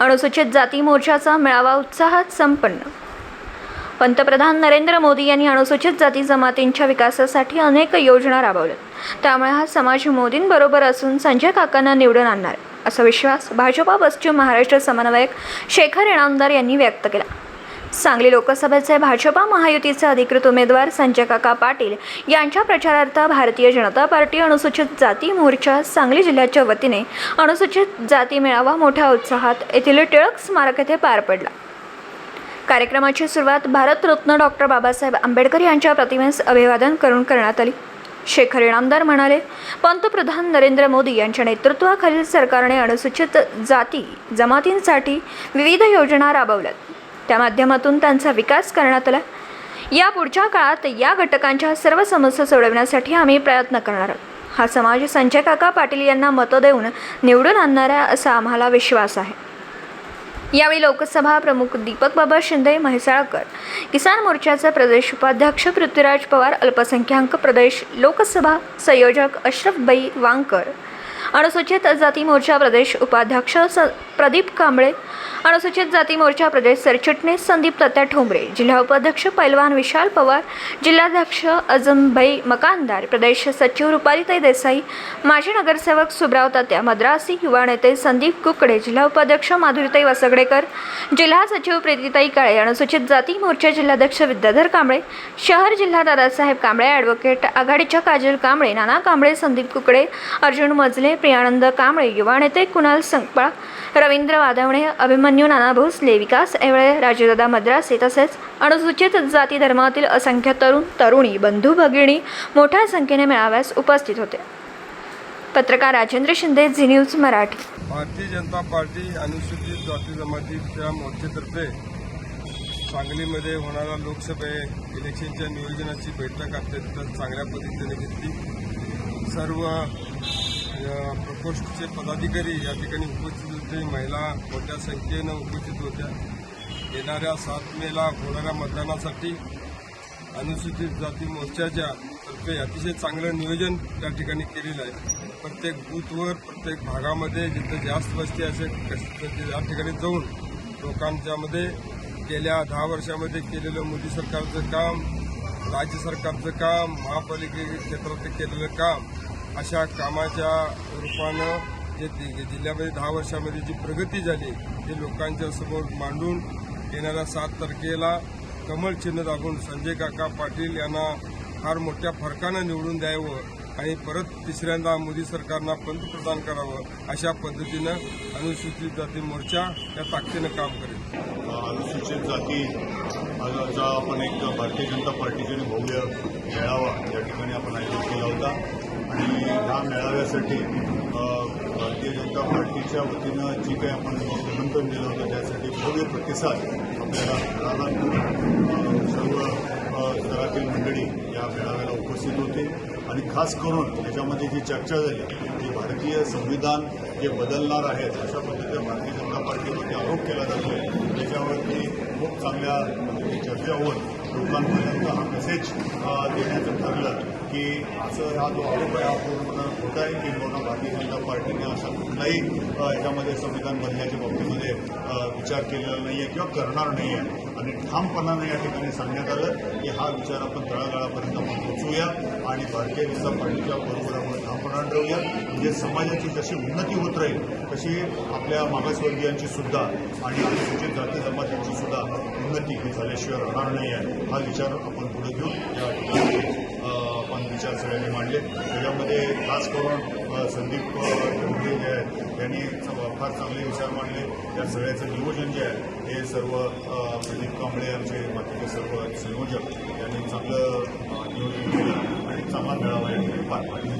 अनुसूचित जाती मोर्चाचा मेळावा उत्साहात संपन्न. पंतप्रधान नरेंद्र मोदी यांनी अनुसूचित जाती जमातींच्या विकासासाठी अनेक योजना राबवल्या त्यामुळे हा समाज मोदींबरोबर असून संजय काकांना निवडून आणणार असा विश्वास भाजपा पश्चिम महाराष्ट्र समन्वयक शेखर इनामदार यांनी व्यक्त केला. सांगली लोकसभेचे भाजपा महायुतीचे अधिकृत उमेदवार संजय काका पाटील यांच्या प्रचारार्थ भारतीय जनता पार्टी अनुसूचित जाती मोर्चा सांगली जिल्ह्याच्या वतीने अनुसूचित जाती मेळावा मोठ्या उत्साहात येथील टिळक स्मारक येथे पार पडला. कार्यक्रमाची सुरुवात भारतरत्न डॉक्टर बाबासाहेब आंबेडकर यांच्या प्रतिमेस अभिवादन करून करण्यात आली. शेखर इनामदार म्हणाले पंतप्रधान नरेंद्र मोदी यांच्या नेतृत्वाखालील सरकारने अनुसूचित जाती जमातींसाठी विविध योजना राबवल्यात. त्या माध्यमातून त्यांचा विकास करण्यात आला. या पुढच्या काळात या घटकांच्या सर्व समस्या सोडवण्यासाठी आम्ही प्रयत्न करणार आहोत. हा समाज संजय काका पाटील यांना मतं देऊन निवडून आणणार आहे असा आम्हाला विश्वास आहे. यावेळी लोकसभा प्रमुख दीपक बाबा शिंदे म्हैसाळकर किसान मोर्चाचे प्रदेश उपाध्यक्ष पृथ्वीराज पवार अल्पसंख्याक प्रदेश लोकसभा संयोजक अशरफबाई वांकर अनुसूचित जाती मोर्चा प्रदेश उपाध्यक्ष स प्रदीप कांबळे अनुसूचित जाती मोर्चा प्रदेश सरचिटणीस संदीप दत्ता ठोंबरे जिल्हा उपाध्यक्ष पैलवान विशाल पवार जिल्हाध्यक्ष अजमभाई मकानदार प्रदेश सचिव रुपालीताई देसाई माजी नगरसेवक सुब्राव तात्या मद्रासी युवा नेते संदीप कुकडे जिल्हा उपाध्यक्ष माधुरीताई वसगडेकर जिल्हा सचिव प्रीतीताई काळे अनुसूचित जाती मोर्चा जिल्हाध्यक्ष विद्याधर कांबळे शहर जिल्हा दादासाहेब कांबळे ॲडव्होकेट आघाडीच्या काजल कांबळे नाना कांबळे संदीप कुकडे अर्जुन मजले प्रियानंद कांबळे युवा नेते कुणाल संकपाळ रवींद्र वादवणे अभिमन्यू नाना भोसले विकास एवळे राजूदादा मद्रासे तसेच अनुसूचित जाती धर्मातील असंख्य तरुण तरुणी बंधू भगिनी मोठ्या संख्येने मेळाव्यास उपस्थित होते. पत्रकार Rajendra Shinde Zee news Marathi. Bharatiya Janata party अनुसूचित जाती जमातीच्या मोर्चेतर्फे सांगलीमध्ये होणाऱ्या लोकसभे इलेक्शनच्या नियोजनाची बैठक अत्यंत चांगल्या पद्धतीने घेतली. सर्व प्रकोष्ठचे पदाधिकारी या ठिकाणी उपस्थित होते. महिला मोठ्या संख्येनं उपस्थित होत्या. येणाऱ्या सात मेला होणाऱ्या मतदानासाठी अनुसूचित जाती मोर्चाच्या तर्फे अतिशय चांगलं नियोजन त्या ठिकाणी केलेलं आहे. प्रत्येक बूथवर प्रत्येक भागामध्ये जिथं जास्त वस्ती असेल कस- त्या ठिकाणी जाऊन लोकांच्यामध्ये गेल्या दहा वर्षामध्ये केलेलं मोदी सरकारचं काम राज्य सरकारचं काम महापालिके क्षेत्रात केलेलं काम अशा कामाच्या रूपानं जे जिल्ह्यामध्ये दहा वर्षामध्ये जी प्रगती झाली ती लोकांच्या समोर मांडून येणाऱ्या सात तारखेला कमळ चिन्ह दाबून संजय काका पाटील यांना फार मोठ्या फरकानं निवडून द्यावं आणि परत तिसऱ्यांदा मोदी सरकारनं पंतप्रधान करावं अशा पद्धतीनं अनुसूचित जाती मोर्चा या ताकदीनं काम करेल. अनुसूचित जाती आपण एक भारतीय जनता पार्टीचे भव्य मेळावा या ठिकाणी आपण आयोजित केला होता. आणि ह्या मेळाव्यासाठी भारतीय जनता पार्टीच्या वतीनं जी काही आपण निमंत्रण दिलं होतं त्यासाठी भव्य प्रतिसाद आपल्याला मिळाला. सर्व स्तरातील मंडळी या मेळाव्याला उपस्थित होते. आणि खास करून त्याच्यामध्ये जी चर्चा झाली की भारतीय संविधान जे बदलणार आहेत अशा पद्धतीने भारतीय जनता पार्टीवरती आरोप केला जातोय. त्याच्यावरती खूप चांगल्या म्हणजे चर्चा होऊन लोकांपर्यंत हा मेसेज देण्याचं ठरलं. की असं हा जो आरोप आहे हा पूर्ण खोटा आहे की भारतीय जनता पार्टीने असा कुठलाही याच्यामध्ये संविधान बदलण्याच्या बाबतीमध्ये विचार केलेला नाही आहे किंवा करणार नाही आहे आणि ठामपणानं या ठिकाणी सांगण्यात आलं की हा विचार आपण तळागाळापर्यंत आपण पोचवूया आणि भारतीय जनता पार्टीच्या बरोबर आपण ठामपणानं ठेवूया म्हणजे समाजाची जशी उन्नती होत राहील तशी आपल्या मागासवर्गीयांची सुद्धा आणि अनुसूचित जाती जमातींची सुद्धा उन्नती ही झाल्याशिवाय राहणार नाही आहे हा विचार आपण पुढे घेऊन या ठिकाणी विचार सगळ्यांनी मांडले. त्याच्यामध्ये खास करून संदीप अ, जे आहेत त्यांनी फार चांगले विचार मांडले. त्या सगळ्याचं नियोजन जे आहे हे सर्व प्रदीप कांबळे आमचे बाकीचे सर्व संयोजक यांनी चांगलं नियोजन केलं. आणि चांगला मेळावा या ठिकाणी पार पाडला